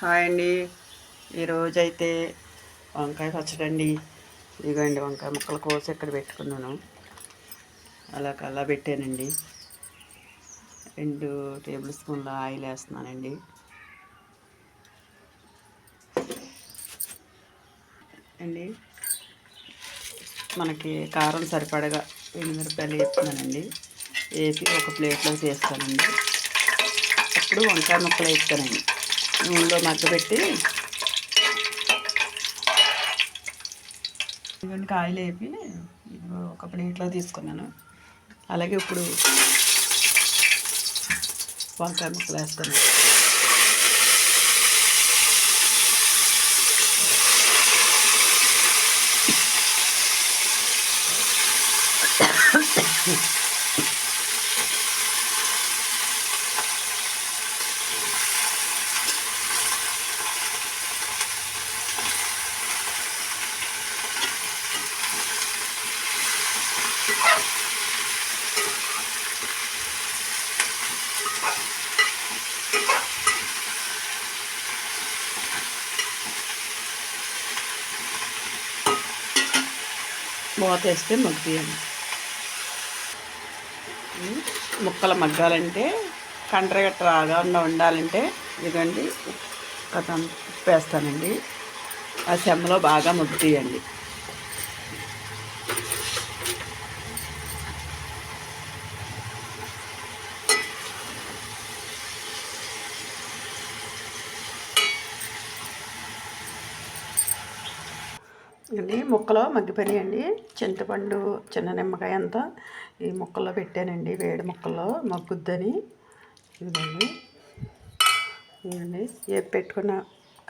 Hi అండి. ఈరోజైతే వంకాయ పచ్చడండి. అండి ఇదిగోండి వంకాయ ముక్కలు కోసి ఇక్కడ పెట్టుకున్నాను. అలా కల్లా పెట్టానండి. రెండు టేబుల్ స్పూన్ల ఆయిల్ వేస్తున్నానండి. అండి మనకి కారం సరిపడగా ఎనిమిరపాయలు వేస్తున్నానండి. వేసి ఒక ప్లేట్లో చేస్తానండి. అప్పుడు వంకాయ ముక్కలు వేస్తానండి. నూనెలో మగ్గబెట్టి ఇవన్నీ కాయలు వేపి ఒక ప్లేట్లో తీసుకున్నాను. అలాగే ఇప్పుడు వంకాయ ముక్కలు వేస్తాను. మూత వేస్తే మగ్గియండి ముక్కలు మగ్గాలంటే కండ్రగట్ట రాకుండా ఉండాలంటే ఇదండి కథ ఉప్పు వేస్తానండి ఆ చెమ్మలో బాగా మగ్గియండి ఇది ముక్కలో మగ్గిపోయాయండి చింతపండు చిన్న నిమ్మకాయ అంతా ఈ ముక్కల్లో పెట్టానండి. వేడి ముక్కల్లో మగ్గుద్దని. ఇదండి ఇదండి ఏ పెట్టుకున్న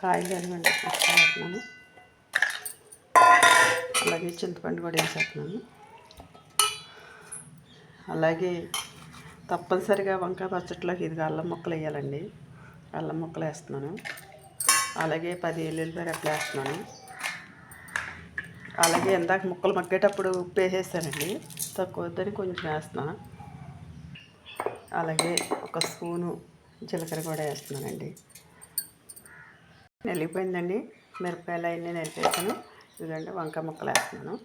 కాయలు అనివ్వండి వేస్తున్నాను. అలాగే చింతపండు కూడా వేసేస్తున్నాను. అలాగే తప్పనిసరిగా వంకాయ పచ్చట్లోకి ఇది అల్లం ముక్కలు వేయాలండి. అల్లం ముక్కలు వేస్తున్నాను. అలాగే పది ఎల్లుల్లిపాయలు అట్లా వేస్తున్నాను. అలాగే ఇందాక ముక్కలు మగ్గేటప్పుడు ఉప్పు వేసేసానండి. తక్కువ వద్దని కొంచెం వేస్తున్నా. అలాగే ఒక స్పూను జీలకర్ర కూడా వేస్తున్నానండి. నెల్లిపోయిందండి మిరపకాయలు అవన్నీ నెలిపేసాను. ఇదిగండి వంకాయ ముక్కలు వేస్తున్నాను.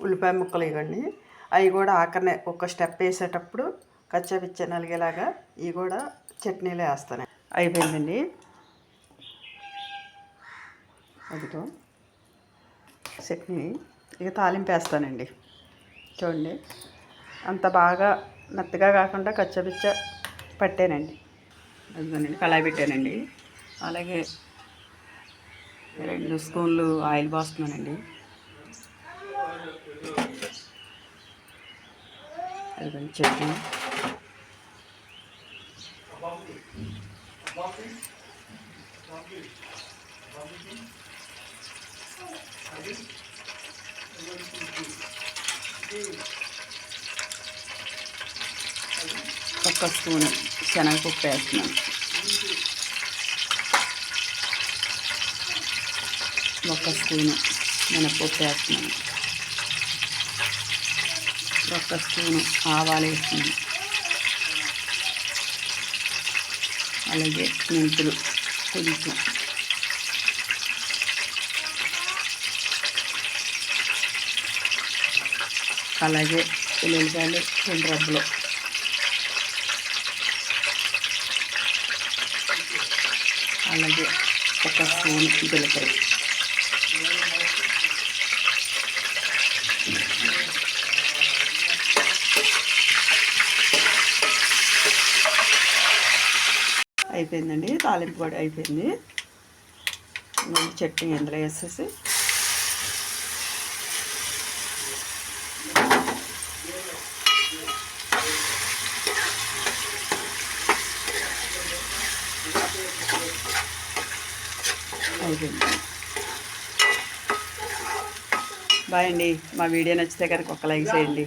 ఉల్లిపాయ ముక్కలు ఇవ్వండి. అవి కూడా ఆఖరినే ఒక స్టెప్ వేసేటప్పుడు కచ్చాపిచ్చ నలిగేలాగా ఇవి కూడా చట్నీలో వేస్తాను. అయిపోయిందండి. అదిగో. చట్నీ. ఇక తాలింపు వేస్తానండి. చూడండి. అంత బాగా మెత్తగా కాకుండా కచ్చబిచ్చ పట్టానండి. అదిగోనండి కళాయి పెట్టానండి. అలాగే రెండు స్పూన్లు ఆయిల్ పోస్తున్నానండి. అదిగోండి చట్నీ. ఒక్క స్పూన్ శనగపప్పు వేస్తున్నాను ఒక స్పూను మినపప్పు వేస్తున్నాను ఒక స్పూను ఆవాలు వేస్తుంది అలాగే మెంతులు కొంచెం అలాగే ఉల్లిపాయలు రెండు రబ్బలు. అలాగే ఒక స్పూన్ జీలకర్ర. అయిపోయిందండి తాలింపు కూడా అయిపోయింది. చట్నీ ఎందులో వేసేసి అయిపోయింది. బాయ్ అండి. మా వీడియో నచ్చితే కనుక ఒక లైక్ చేయండి.